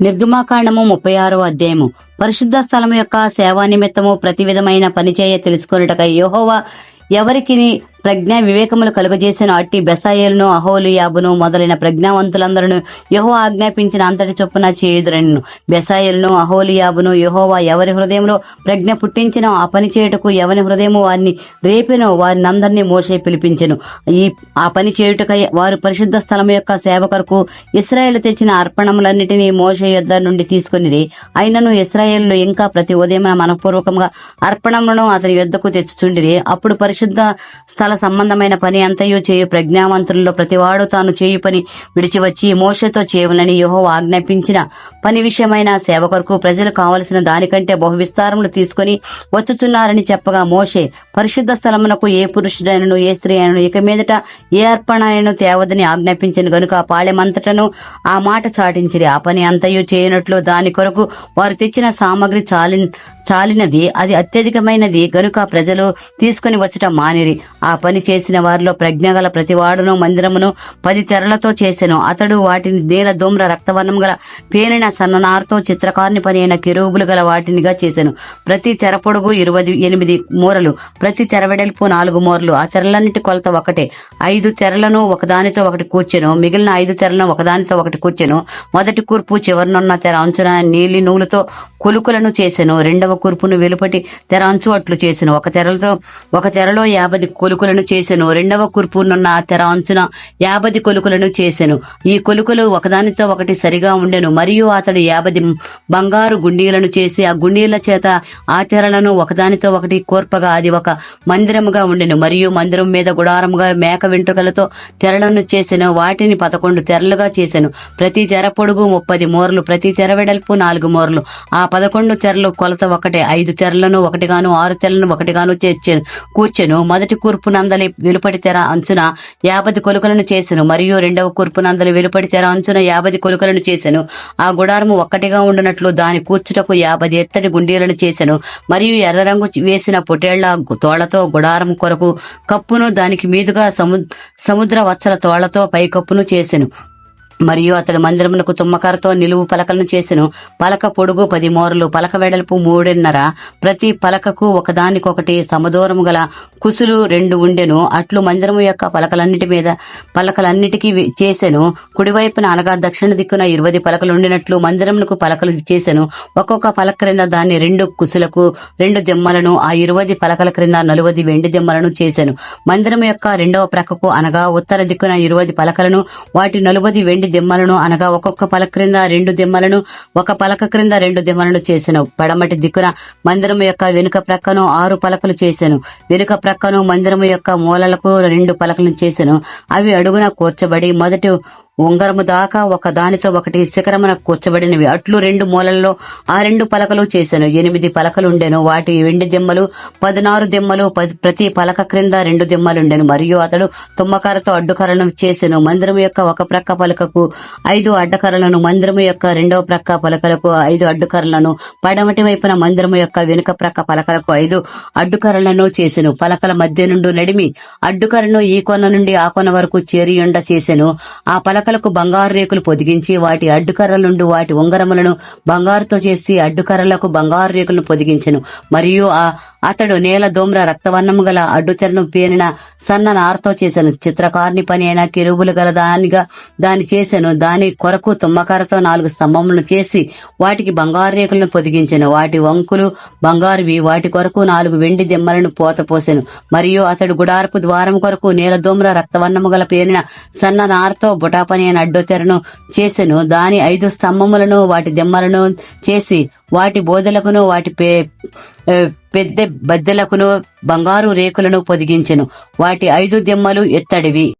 నిర్గమాకాండము ముప్పై ఆరో అధ్యాయము. పరిశుద్ధ స్థలము యొక్క సేవా నిమిత్తము ప్రతి విధమైన పనిచేయ తెలుసుకొనుటకై యోహోవా ఎవరికి ప్రజ్ఞా వివేకములు కలుగజేసిన అట్టి బెసాయేలును అహోలు యాబును మొదలైన ప్రజ్ఞావంతులందరూ యహో ఆజ్ఞాపించిన అంతటి చొప్పున చేయుదురను బెసాయేలును అహోలు యాబును యహోవా ఎవరి హృదయంలో ప్రజ్ఞ పుట్టించినో ఆ పని చేయుటకు ఎవరి హృదయము వారిని రేపినో వారిని అందరినీ మోసే పిలిపించెను. ఈ ఆ పని చేయుటకై వారు పరిశుద్ధ స్థలం యొక్క సేవ కొరకు ఇస్రాయేల్ తెచ్చిన అర్పణములన్నిటినీ మోసే యొద్ద నుండి తీసుకుని అయినను ఇస్రాయేల్ ఇంకా ప్రతి ఉదయం మనపూర్వకంగా అర్పణములను అతని యొద్దకు తెచ్చుచుండిరి. అప్పుడు పరిశుద్ధ స్థల సంబంధమైన పని అంతయు చేయు ప్రజ్ఞావంతుల్లో ప్రతివాడు తాను చేయు పని విడిచివచ్చి మోసతో మోషతో చేయవునని ఆజ్ఞాపించిన పని విషయమైన సేవ కొరకు ప్రజలు కావలసిన దానికంటే బహువిస్తారములు తీసుకుని వచ్చుచున్నారని చెప్పగా మోషే పరిశుద్ధ స్థలమునకు ఏ పురుషుడైనను ఏ స్త్రీ అయినను ఇక మీదట ఏ అర్పణ అయినను తేవదని ఆజ్ఞాపించను గనుక ఆ పాళెమంతటను ఆ మాట చాటించిరి. ఆ పని అంతయు చేయనట్లు దాని కొరకు వారు తెచ్చిన సామగ్రి చాలి చాలినది అది అత్యధికమైనది గనుక ప్రజలు తీసుకుని వచ్చటం మానిరి. ఆ పని చేసిన వారిలో ప్రజ్ఞ గల ప్రతివాడును మందిరమును పది తెరలతో చేసెను. అతడు వాటిని నీల దూమ్ర రక్తవర్ణం గల పేనిన సన్ననారతో చిత్రకారుని పని అయిన కిరూబులు గల వాటినిగా చేశాను ప్రతి తెర పొడుగు ఇరవై ఎనిమిది మూరలు ప్రతి తెర వెడల్పు నాలుగు మూరలు. ఆ తెరలన్నిటి కొలత ఒకటే. ఐదు తెరలను ఒకదానితో ఒకటి కూర్చెను. మిగిలిన ఐదు తెరలను ఒకదానితో ఒకటి కూర్చెను. మొదటి కూర్పు చివరనున్న తెర అంచున నీలి నూలుతో కొలుకులను చేశాను రెండవ కూర్పును వెలుపటి తెర అంచు అట్లు చేశాను ఒక తెరలతో ఒక తెరలో యాభై కొలుకులను చేసెను. రెండవ కూర్పునున్న తెర అంచున యాభై కొలుకులను చేసెను. ఈ కొలుకులు ఒకదానితో ఒకటి సరిగా ఉండెను. మరియు అతడు యాభై బంగారు గుండీలను చేసి ఆ గుండీల చేత ఆ తెరలను ఒకదానితో ఒకటి కోర్పగా అది ఒక మందిరముగా ఉండెను. మరియు మందిరం మీద గుడారముగా మేక వెంట్రుకలతో తెరలను చేసెను. వాటిని పదకొండు తెరలుగా చేసెను. ప్రతి తెర పొడుగు ముప్పది మూరలు ప్రతి తెర వెడల్పు నాలుగు మూరలు. ఆ పదకొండు తెరలు కొలత ఒకటే. ఐదు తెరలను ఒకటిగాను ఆరు తెరలను ఒకటిగాను చేర్చాను కూర్చెను. మొదటి కూర్పున నందలి వెలుపడి తెర అంచున యాభై కొలుకలను చేసెను. మరియు రెండవ కూర్పు నందలి తెర అంచున యాభై కొలుకలను చేసెను. ఆ గుడారము ఒక్కటిగా ఉండునట్లు దాని కూర్చుటకు యాభై ఎత్తడి గుండీలను చేసెను. మరియు ఎర్ర రంగు వేసిన పొటేళ్ళ తోళ్ళతో గుడారం కొరకు కప్పును దానికి మీదుగా సము సముద్ర వత్సల తోళ్ళతో పైకప్పును చేసెను. మరియు అతడు మందిరమునకు తుమ్మకరతో నిలువు పలకలను చేసెను. పలక పొడుగు పది మోరలు పలక వెడల్పు మూడున్నర. ప్రతి పలకకు ఒకదానికొకటి సమదూరము గల కుసులు రెండు ఉండెను. అట్లు మందిరము యొక్క పలకలన్నిటి మీద పలకలన్నిటికీ చేసెను. కుడివైపున అనగా దక్షిణ దిక్కున ఇరవై పలకలు ఉండినట్లు మందిరమునకు పలకలు చేసెను. ఒక్కొక్క పలక క్రింద దాన్ని రెండు కుసులకు రెండు దిమ్మలను ఆ ఇరువది పలకల క్రింద నలువది వెండి దిమ్మలను చేసెను. మందిరం యొక్క రెండవ ప్రక్కకు అనగా ఉత్తర దిక్కున ఇరువది పలకలను వాటి నలువది వెండి దిమ్మలను అనగా ఒక్కొక్క పలక క్రింద రెండు దిమ్మలను ఒక పలక క్రింద రెండు దిమ్మలను చేసెను. పడమటి దిక్కున మందిరం యొక్క వెనుక ప్రక్కను ఆరు పలకలు చేసెను. వెనుక ప్రక్కను మందిరం యొక్క మూలలకు రెండు పలకలను చేసెను. అవి అడుగున కూర్చబడి మొదటి ఉంగరము దాకా ఒక దానితో ఒకటి శిఖరమున కూర్చబడినవి. అట్లు రెండు మూలల్లో ఆ రెండు పలకలు చేశాను ఎనిమిది పలకలుండెను. వాటి వెండి దిమ్మలు పదినారు దిమ్మలు. ప్రతి పలక క్రింద రెండు దిమ్మలుండెను. మరియు అతడు తుమ్మకరతో అడ్డుకరలను చేసెను. మందిరము యొక్క ఒక ప్రక్క పలకకు ఐదు అడ్డకరలను మందిరము యొక్క రెండవ ప్రక్క పలకలకు ఐదు అడ్డుకరలను పడమటి వైపున మందిరము యొక్క వెనుక ప్రక్క పలకలకు ఐదు అడ్డుకరలను చేసెను. పలకల మధ్య నుండి నడిమి అడ్డుకరను ఈ కొన నుండి ఆ కొన వరకు చేరియుండ చేసెను. ఆ పలక పలకలకు బంగారు రేకులు పొదిగించి వాటి అడ్డుకర్రలుండు వాటి ఉంగరములను బంగారుతో చేసి అడ్డుకర్రలకు బంగారు రేకులను పొదిగించెను. మరియు ఆ అతడు నేల దోమ్ర రక్తవర్ణము గల అడ్డుతెరను పేరిన సన్న నారతో చేశాను చిత్రకారుని పని అయిన కిరుబులు గల దానిగా దాని చేశాను దాని కొరకు తుమ్మకారతో నాలుగు స్తంభములను చేసి వాటికి బంగారు రేకులను పొదిగించాను. వాటి వంకులు బంగారువి. వాటి కొరకు నాలుగు వెండి దిమ్మలను పోత పోసెను. మరియు అతడు గుడారపు ద్వారం కొరకు నేల దోమ్ర రక్తవర్ణము గల పేరిన సన్న నారతో బుటాపని అయిన అడ్డుతెరను చేశాను దాని ఐదు స్తంభములను వాటి దిమ్మలను చేసి వాటి బోధలకును వాటి పే పెద్ద బద్దెలకును బంగారు రేకులను పొదిగించెను. వాటి ఐదు దిమ్మలు ఎత్తడివి.